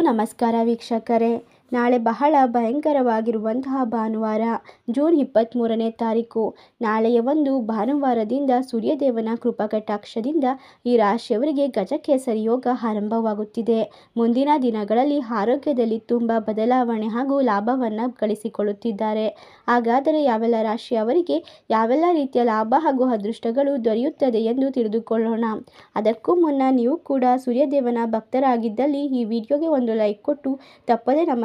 ನಮಸ್ಕಾರ ವೀಕ್ಷಕರೇ. ನಾಳೆ ಬಹಳ ಭಯಂಕರವಾಗಿರುವಂತಹ ಭಾನುವಾರ, ಜೂನ್ ಇಪ್ಪತ್ತ್ಮೂರನೇ ತಾರೀಕು. ನಾಳೆಯ ಒಂದು ಭಾನುವಾರದಿಂದ ಸೂರ್ಯದೇವನ ಕೃಪಾಕಟಾಕ್ಷದಿಂದ ಈ ರಾಶಿಯವರಿಗೆ ಗಜಕೇಸರಿ ಯೋಗ ಆರಂಭವಾಗುತ್ತಿದೆ. ಮುಂದಿನ ದಿನಗಳಲ್ಲಿ ಆರೋಗ್ಯದಲ್ಲಿ ತುಂಬ ಬದಲಾವಣೆ ಹಾಗೂ ಲಾಭವನ್ನು ಗಳಿಸಿಕೊಳ್ಳುತ್ತಿದ್ದಾರೆ. ಹಾಗಾದರೆ ಯಾವೆಲ್ಲ ರಾಶಿಯವರಿಗೆ ಯಾವೆಲ್ಲ ರೀತಿಯ ಲಾಭ ಹಾಗೂ ಅದೃಷ್ಟಗಳು ದೊರೆಯುತ್ತದೆ ಎಂದು ತಿಳಿದುಕೊಳ್ಳೋಣ. ಅದಕ್ಕೂ ಮುನ್ನ ನೀವು ಕೂಡ ಸೂರ್ಯದೇವನ ಭಕ್ತರಾಗಿದ್ದಲ್ಲಿ ಈ ವಿಡಿಯೋಗೆ ಒಂದು ಲೈಕ್ ಕೊಟ್ಟು ತಪ್ಪದೇ ನಮ್ಮ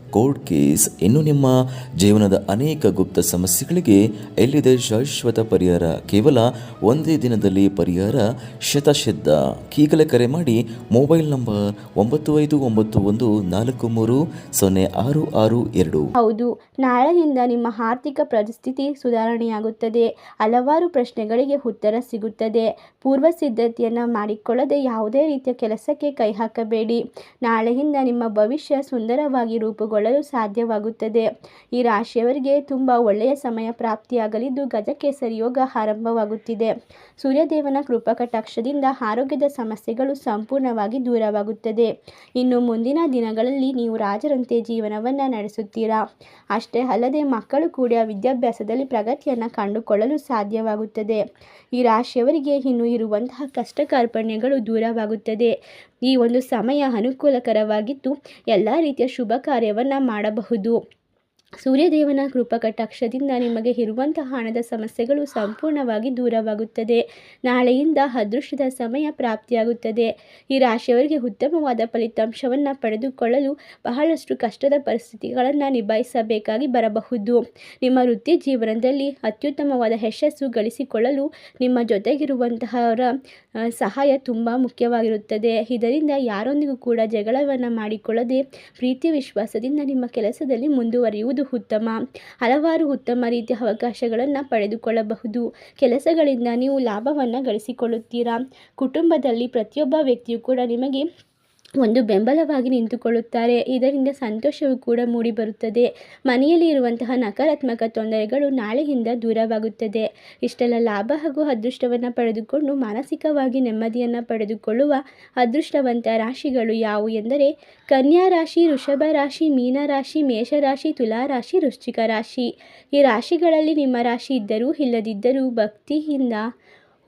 ಕೋರ್ಟ್ ಕೇಸ್ ಇನ್ನು ನಿಮ್ಮ ಜೀವನದ ಅನೇಕ ಗುಪ್ತ ಸಮಸ್ಯೆಗಳಿಗೆ ಎಲ್ಲಿದೆ ಶಾಶ್ವತ ಪರಿಹಾರ? ಕೇವಲ ಒಂದೇ ದಿನದಲ್ಲಿ ಪರಿಹಾರ? ಶತಶಿದ್ಧ ಈಗಲೇ ಕರೆ ಮಾಡಿ ಮೊಬೈಲ್ ನಂಬರ್ ಒಂಬತ್ತು ಐದು ಒಂಬತ್ತು ಒಂದು ನಾಲ್ಕು ಮೂರು ಸೊನ್ನೆ ಆರು ಆರು ಎರಡು. ಹೌದು, ನಾಳೆಯಿಂದ ನಿಮ್ಮ ಆರ್ಥಿಕ ಪರಿಸ್ಥಿತಿ ಸುಧಾರಣೆಯಾಗುತ್ತದೆ. ಹಲವಾರು ಪ್ರಶ್ನೆಗಳಿಗೆ ಉತ್ತರ ಸಿಗುತ್ತದೆ. ಪೂರ್ವ ಸಿದ್ಧತೆಯನ್ನು ಮಾಡಿಕೊಳ್ಳದೆ ಯಾವುದೇ ರೀತಿಯ ಕೆಲಸಕ್ಕೆ ಕೈ ಹಾಕಬೇಡಿ. ನಾಳೆಯಿಂದ ನಿಮ್ಮ ಭವಿಷ್ಯ ಸುಂದರವಾಗಿ ರೂಪುಗೊಳ್ಳಲು ಸಾಧ್ಯವಾಗುತ್ತದೆ. ಈ ರಾಶಿಯವರಿಗೆ ತುಂಬ ಒಳ್ಳೆಯ ಸಮಯ ಪ್ರಾಪ್ತಿಯಾಗಲಿದ್ದು ಗಜಕೇಸರಿ ಯೋಗ ಆರಂಭವಾಗುತ್ತಿದೆ. ಸೂರ್ಯದೇವನ ಕೃಪಕಟಾಕ್ಷದಿಂದ ಆರೋಗ್ಯದ ಸಮಸ್ಯೆಗಳು ಸಂಪೂರ್ಣವಾಗಿ ದೂರವಾಗುತ್ತದೆ. ಇನ್ನು ಮುಂದಿನ ದಿನಗಳಲ್ಲಿ ನೀವು ರಾಜರಂತೆ ಜೀವನವನ್ನು ನಡೆಸುತ್ತೀರಾ? ಅಷ್ಟೇ ಅಲ್ಲದೆ ಮಕ್ಕಳು ಕೂಡ ವಿದ್ಯಾಭ್ಯಾಸದಲ್ಲಿ ಪ್ರಗತಿಯನ್ನು ಕಂಡುಕೊಳ್ಳಲು ಸಾಧ್ಯವಾಗುತ್ತದೆ. ಈ ರಾಶಿಯವರಿಗೆ ಇನ್ನು ಇರುವಂತಹ ಕಷ್ಟ ಕಾರ್ಪಣ್ಯಗಳು ದೂರವಾಗುತ್ತದೆ. ಈ ಒಂದು ಸಮಯ ಅನುಕೂಲಕರವಾಗಿದ್ದು ಎಲ್ಲ ರೀತಿಯ ಶುಭ ಕಾರ್ಯವನ್ನು ಮಾಡಬಹುದು. ಸೂರ್ಯದೇವನ ಕೃಪಕಟಾಕ್ಷದಿಂದ ನಿಮಗೆ ಇರುವಂತಹ ಹಣದ ಸಮಸ್ಯೆಗಳು ಸಂಪೂರ್ಣವಾಗಿ ದೂರವಾಗುತ್ತದೆ. ನಾಳೆಯಿಂದ ಅದೃಷ್ಟದ ಸಮಯ ಪ್ರಾಪ್ತಿಯಾಗುತ್ತದೆ. ಈ ರಾಶಿಯವರಿಗೆ ಉತ್ತಮವಾದ ಫಲಿತಾಂಶವನ್ನು ಪಡೆದುಕೊಳ್ಳಲು ಬಹಳಷ್ಟು ಕಷ್ಟದ ಪರಿಸ್ಥಿತಿಗಳನ್ನು ನಿಭಾಯಿಸಬೇಕಾಗಿ ಬರಬಹುದು. ನಿಮ್ಮ ವೃತ್ತಿ ಜೀವನದಲ್ಲಿ ಅತ್ಯುತ್ತಮವಾದ ಯಶಸ್ಸು ಗಳಿಸಿಕೊಳ್ಳಲು ನಿಮ್ಮ ಜೊತೆಗಿರುವಂತಹವರ ಸಹಾಯ ತುಂಬ ಮುಖ್ಯವಾಗಿರುತ್ತದೆ. ಇದರಿಂದ ಯಾರೊಂದಿಗೂ ಕೂಡ ಜಗಳವನ್ನು ಮಾಡಿಕೊಳ್ಳದೆ ಪ್ರೀತಿ ವಿಶ್ವಾಸದಿಂದ ನಿಮ್ಮ ಕೆಲಸದಲ್ಲಿ ಮುಂದುವರಿಯುವುದು ಉತ್ತಮ, ಹಲವಾರು ಉತ್ತಮ ರೀತಿಯ ಅವಕಾಶಗಳನ್ನು ಪಡೆದುಕೊಳ್ಳಬಹುದು. ಕೆಲಸಗಳಿಂದ ನೀವು ಲಾಭವನ್ನು ಗಳಿಸಿಕೊಳ್ಳುತ್ತೀರಾ? ಕುಟುಂಬದಲ್ಲಿ ಪ್ರತಿಯೊಬ್ಬ ವ್ಯಕ್ತಿಯು ಕೂಡ ನಿಮಗೆ ಒಂದು ಬೆಂಬಲವಾಗಿ ನಿಂತುಕೊಳ್ಳುತ್ತಾರೆ. ಇದರಿಂದ ಸಂತೋಷವು ಕೂಡ ಮೂಡಿಬರುತ್ತದೆ. ಮನೆಯಲ್ಲಿ ಇರುವಂತಹ ನಕಾರಾತ್ಮಕ ತೊಂದರೆಗಳು ನಾಳೆಯಿಂದ ದೂರವಾಗುತ್ತದೆ. ಇಷ್ಟೆಲ್ಲ ಲಾಭ ಹಾಗೂ ಅದೃಷ್ಟವನ್ನು ಪಡೆದುಕೊಂಡು ಮಾನಸಿಕವಾಗಿ ನೆಮ್ಮದಿಯನ್ನು ಪಡೆದುಕೊಳ್ಳುವ ಅದೃಷ್ಟವಂತ ರಾಶಿಗಳು ಯಾವುವು ಎಂದರೆ, ಕನ್ಯಾ ರಾಶಿ, ವೃಷಭ ರಾಶಿ ಮೀನರಾಶಿ ಮೇಷರಾಶಿ ತುಲಾ ರಾಶಿ, ವೃಶ್ಚಿಕ ರಾಶಿ. ಈ ರಾಶಿಗಳಲ್ಲಿ ನಿಮ್ಮ ರಾಶಿ ಇದ್ದರೂ ಇಲ್ಲದಿದ್ದರೂ ಭಕ್ತಿಯಿಂದ